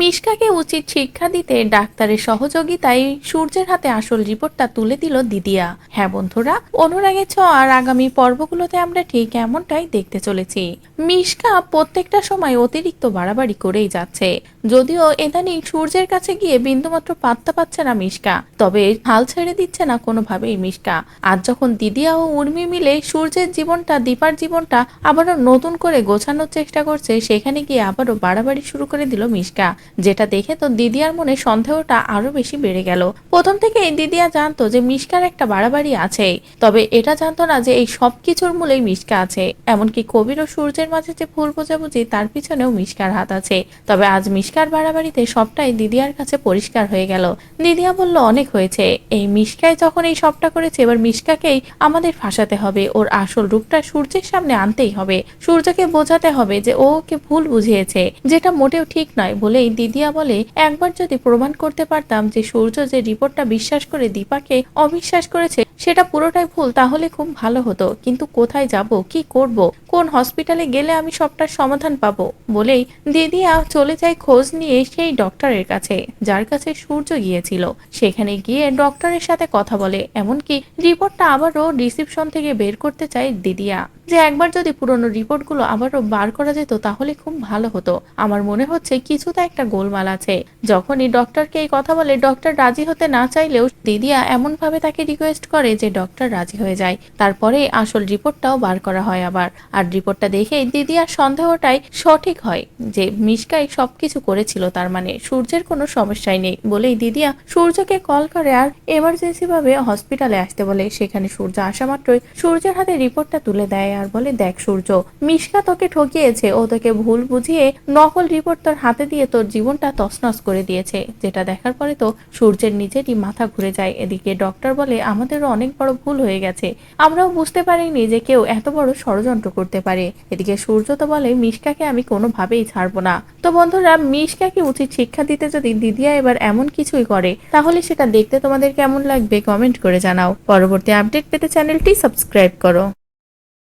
মিশকাকে উচিত শিক্ষা দিতে ডাক্তারের সহযোগিতায় সূর্যের হাতে আসল রিপোর্টটা তুলে দিল দিদিয়া। হ্যাঁ বন্ধুরা, অনুরাগের আর আগামী পর্বগুলোতে আমরা ঠিক এমনটাই দেখতে চলেছি। মিশকা প্রত্যেকটা সময় অতিরিক্ত বাড়াবাড়ি করেই যাচ্ছে। যদিও ইদানিং সূর্যের কাছে গিয়ে বিন্দুমাত্র পাত্তা পাচ্ছে না মিশকা, তবে হাল ছেড়ে দিচ্ছে না কোনোভাবেই মিশকা। আর যখন দিদিয়া ও উর্মি মিলে সূর্যের জীবনটা, দীপার জীবনটা আবারও নতুন করে গোছানোর চেষ্টা করছে, সেখানে গিয়ে আবারও বাড়াবাড়ি শুরু করে দিল মিশকা। যেটা দেখে তো দিদিয়ার মনে সন্দেহটা আরও বেশি বেড়ে গেল। প্রথম থেকে দিদিয়া জানতো যে মিশকার একটা বাড়াবাড়ি আছে। তবে এটা জানতো না যে এই সব কিছুর মূলেই মিশকা আছে। এমনকি কবির ও সূর্যের মাঝে যে ভুল বোঝাবুঝি, তার পিছনেও মিশকার হাত আছে। তবে আজ মিশকার বাড়াবাড়িতে সবটাই দিদিয়ার কাছে পরিষ্কার হয়ে গেল। দিদিয়া বলল, অনেক হয়েছে। এই মিশকাই যখন এই সবটা করেছে, এবার মিশকাকেই আমাদের ফাঁসাতে হবে। ওর আসল রূপটা সূর্যের সামনে আনতেই হবে। সূর্যকে বোঝাতে হবে যে ও ওকে ভুল বুঝিয়েছে, যেটা মোটেও ঠিক নয় বলেই দিদিয়া বলে, একবার যদি প্রমাণ করতে পারতাম যে সূর্য যে রিপোর্টটা বিশ্বাস করে দীপাকে অবিশ্বাস করেছে, সেটা পুরোটাই ভুল, তাহলে খুব ভালো হতো। কিন্তু কোথায় যাব? কি করব? কোন হসপিটালে গেলে আমি সবটার সমাধান পাবো? বলেই দিদিয়া চলে যায় খোঁজ নিয়ে সেই ডক্টরের কাছে, যার কাছে সূর্য গিয়েছিল। সেখানে গিয়ে ডক্টরের সাথে কথা বলে, এমনকি রিপোর্টটা আবারও রিসিপশন থেকে বের করতে চায় দিদিয়া। যে একবার যদি পুরনো রিপোর্টগুলো আবারও বার করা যেত, তাহলে খুব ভালো হতো। আমার মনে হচ্ছে কিছুটা একটা গোলমাল আছে। যখনই ডক্টরকে এই কথা বলে ডক্টর রাজি হতে না চাইলেও দিদিয়া এমন ভাবে তাকে রিকোয়েস্ট করে যে ডক্টর রাজি হয়ে যায়। তারপরে আসল রিপোর্টটাও বার করা হয় আবার। আর রিপোর্টটা দেখে দিদিয়ার সন্দেহটাই সঠিক হয় যে মিশকাই সবকিছু করেছিল, তার মানে সূর্যের কোনো সমস্যাই নেই বলেই দিদিয়া সূর্যকে কল করে আর এমার্জেন্সি ভাবে হসপিটালে আসতে বলে। সেখানে সূর্য আসা মাত্রই সূর্যের হাতে রিপোর্টটা তুলে দেয় আর বলে, দেখ সূর্য, মিশকা তোকে ঠকিয়েছে। ও তোকে ভুল বুঝিয়ে নকল রিপোর্ট তোর হাতে দিয়ে তোর জীবনটা তছনছ করে দিয়েছে। যেটা দেখার পরে তো সূর্যের নিজেরই মাথা ঘুরে যায়। এদিকে ডক্টর বলে, আমাদেরও অনেক বড় ভুল হয়ে গেছে। আমরাও বুঝতে পারিনি যে কেউ এত বড় ষড়যন্ত্র করতে পারে। এদিকে সূর্য তো বলে, মিশকাকে আমি কোনোভাবেই ছাড়বো না। তো বন্ধুরা, মিশকাকে উচিত শিক্ষা দিতে যদি দিদিয়া এবার এমন কিছুই করে, তাহলে সেটা দেখতে তোমাদের কেমন লাগবে কমেন্ট করে জানাও। পরবর্তী আপডেট পেতে চ্যানেলটি সাবস্ক্রাইব করো।